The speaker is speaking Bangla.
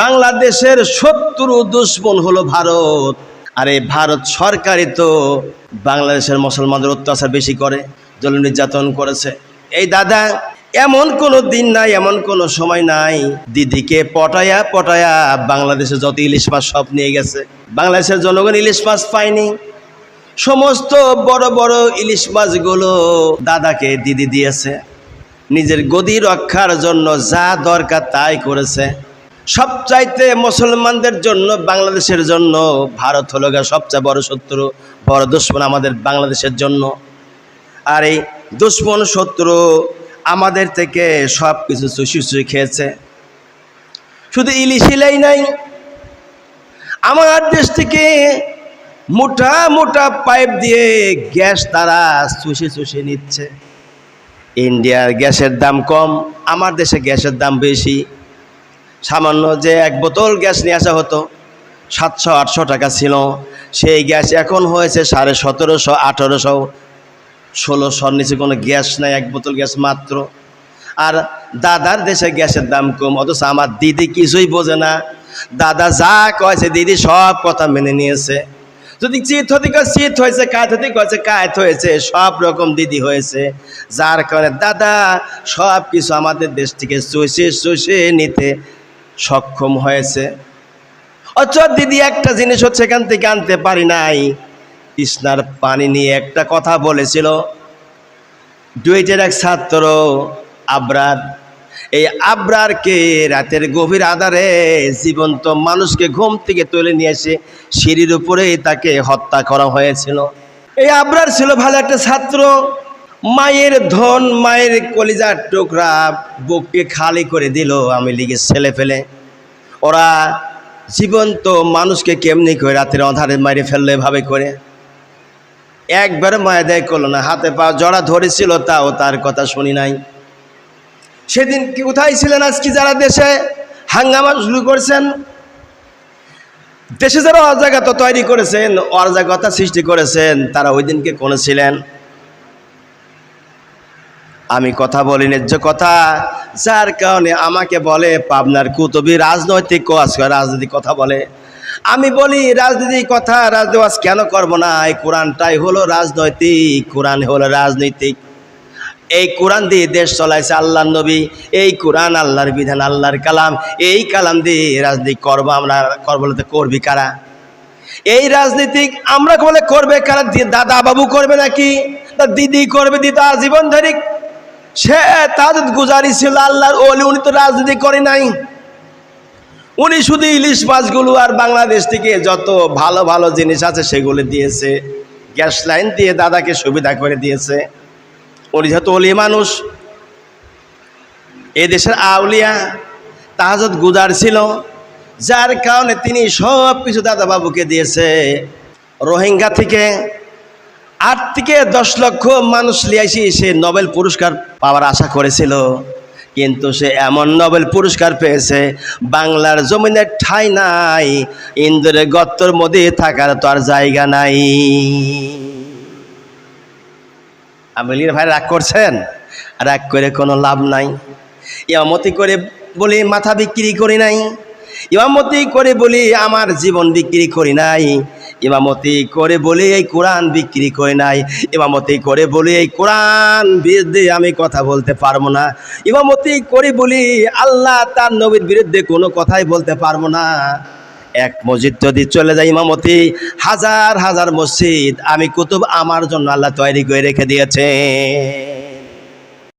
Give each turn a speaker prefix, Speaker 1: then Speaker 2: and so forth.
Speaker 1: বাংলাদেশের শত্রু দুশ্মন হলো ভারত। আর এই ভারত সরকারই তো বাংলাদেশের মুসলমানদের অত্যাচার বেশি করে, জল নির্যাতন করেছে। এই দাদা, এমন কোনো দিন নাই, এমন কোনো সময় নাই। দিদিকে পটায়া পটায়া বাংলাদেশে যত ইলিশ মাছ সব নিয়ে গেছে। বাংলাদেশের জনগণ ইলিশ মাছ পায়নি। সমস্ত বড় বড় ইলিশ মাছগুলো দাদাকে দিদি দিয়েছে। নিজের গদি রক্ষার জন্য যা দরকার তাই করেছে। সবচাইতে মুসলমানদের জন্য, বাংলাদেশের জন্য, ভারত হলো গা সবচেয়ে বড় শত্রু, বড় দুশ্মন আমাদের বাংলাদেশের জন্য। আর এই দুশ্মন শত্রু আমাদের থেকে সব কিছু চুষি চুষি খেয়েছে। শুধু ইলিশ ইলাই নাই, আমার দেশ থেকে মোটা মোটা পাইপ দিয়ে গ্যাস তারা চুষে চুষে নিচ্ছে। ইন্ডিয়ার গ্যাসের দাম কম, আমার দেশে গ্যাসের দাম বেশি। সামান্য যে এক বোতল গ্যাস নিয়ে আসা হতো, সাতশো, আটশো টাকা ছিল। সেই গ্যাস এখন হয়েছে সাড়ে সতেরোশো, আঠেরোশো, ষোলোশোর নিচে কোনো গ্যাস নাই, এক বোতল গ্যাস মাত্র। আর দাদার দেশে গ্যাসের দাম কম, অথচ আমার দিদি কিছুই বোঝে না। দাদা যা কয়েছে, দিদি সব কথা মেনে নিয়েছে। যদি চিত হতে চিত হয়েছে কায়ত হতে কয়েছে কায়ত হয়েছে, সব রকম দিদি হয়েছে। যার কারণে দাদা সব কিছু আমাদের দেশ থেকে চষে চষে নিতে সক্ষম হয়েছে। অথচ দিদি একটা জিনিস হচ্ছে এখান থেকে আনতে পারি নাই। কৃষ্ণার পানি নিয়ে একটা কথা বলেছিল। ডুয়েটের এক ছাত্র, আবরার। এই আবরারকে রাতের গভীর আধারে জীবন্ত মানুষকে ঘুম থেকে তুলে নিয়ে এসে সিঁড়ির উপরে তাকে হত্যা করা হয়েছিল। এই আবরার ছিল ভালো একটা ছাত্র। মায়ের ধন, মায়ের কলিজার টুকরা বুককে খালি করে দিল আমি লিগে ছেলে ফেলে। ওরা জীবন্ত মানুষকে কেমনি করে রাতের অধারে মারে ফেলল এভাবে করে? একবার মায়া দেয় করল না, হাতে পা জড়া ধরেছিল তাও তার কথা শুনি নাই। সেদিন কি কোথায় ছিলেন আজকে যারা দেশে হাঙ্গামা শুরু করছেন? দেশে যারা অজাগতা তৈরি করেছেন, অরাজকতা সৃষ্টি করেছেন, তারা ওই দিনকে কোনে ছিলেন? আমি কথা বলি ন্যায্য কথা। যার কারণে আমাকে বলে, পাবনার কুতবি রাজনৈতিক কাজ করে রাজনৈতিক কথা বলে। আমি বলি, রাজনীতির কথা রাজনীতি কেন করব না? এই কোরআনটাই হলো রাজনৈতিক, কোরআন হলো রাজনৈতিক। এই কোরআন দিয়ে দেশ চলাইছে আল্লাহ নবী, এই কোরআন আল্লাহর বিধান, আল্লাহর কালাম, এই কালাম দিয়ে রাজনীতি করব আমরা, করব করবি কারা? এই রাজনীতিক আমরা বলে করবে কারা? দাদা বাবু করবে নাকি? দিদি করবে, দিদা জীবন ধরিক সে তার গুজারি ছিল আল্লাহর ওলি, উনি তো রাজনীতি করে নাই। উনি শুধু ইলিশ মাছগুলো আর বাংলাদেশ থেকে যত ভালো ভালো জিনিস আছে সেগুলো দিয়েছে। গ্যাস লাইন দিয়ে দাদাকে সুবিধা করে দিয়েছে। উনি যেহেতু অলি মানুষ, এ দেশের আউলিয়া তাহাজত গুজার ছিল, যার কারণে তিনি সব কিছু দাদা বাবুকে দিয়েছে। রোহিঙ্গা থেকে আট থেকে দশ লক্ষ মানুষ লিয়াইছি, সে নোবেল পুরস্কার পাওয়ার আশা করেছিল। কিন্তু সে এমন নোবেল পুরস্কার পেয়েছে, বাংলার জমিনের ঠাই নাই ইন্দোরের গত্তর মধ্যে থাকার তো আর জায়গা নাই। আমিলির ভাই, রাগ করছেন? রাগ করে কোনো লাভ নাই। ইয়ামতি করে বলি, মাথা বিক্রি করি নাই। ইমামতি করে বলি, আমার জীবন বিক্রি করি নাই। ইমামতি করে বলে এই কোরআন বিক্রি করে নাই। ইমামতি করে বলে এই কোরআন বিরুদ্ধে আমি কথা বলতে পারব না। ইমামতি করে বলি আল্লাহ তার নবীর বিরুদ্ধে কোনো কথাই বলতে পারব না। এক মসজিদ যদি চলে যায় ইমামতি, হাজার হাজার মসজিদ, আমি কুতুব আমার জন্য আল্লাহ তৈরি করে রেখে দিয়েছে।